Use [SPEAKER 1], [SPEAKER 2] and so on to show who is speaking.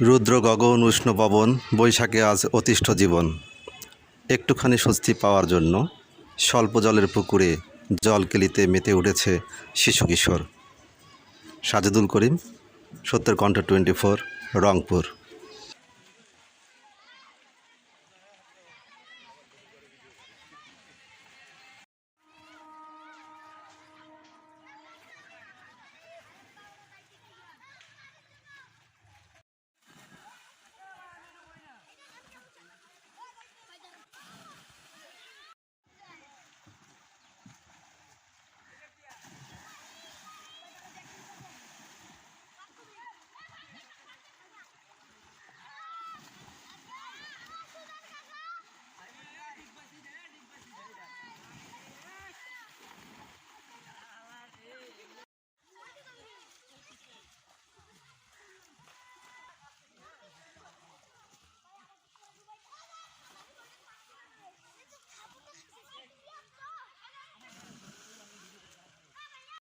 [SPEAKER 1] রুদ্র গগন উষ্ণ পবন বৈশাখে আজ অতিষ্ঠ জীবন। একটুখানি স্বস্তি পাওয়ার জন্য স্বল্প জলের পুকুরে জল কেলিতে মেতে উঠেছে শিশু কিশোর। সাজেদুল করিম, সত্যের কণ্ঠ টোয়েন্টি ফোর, রংপুর।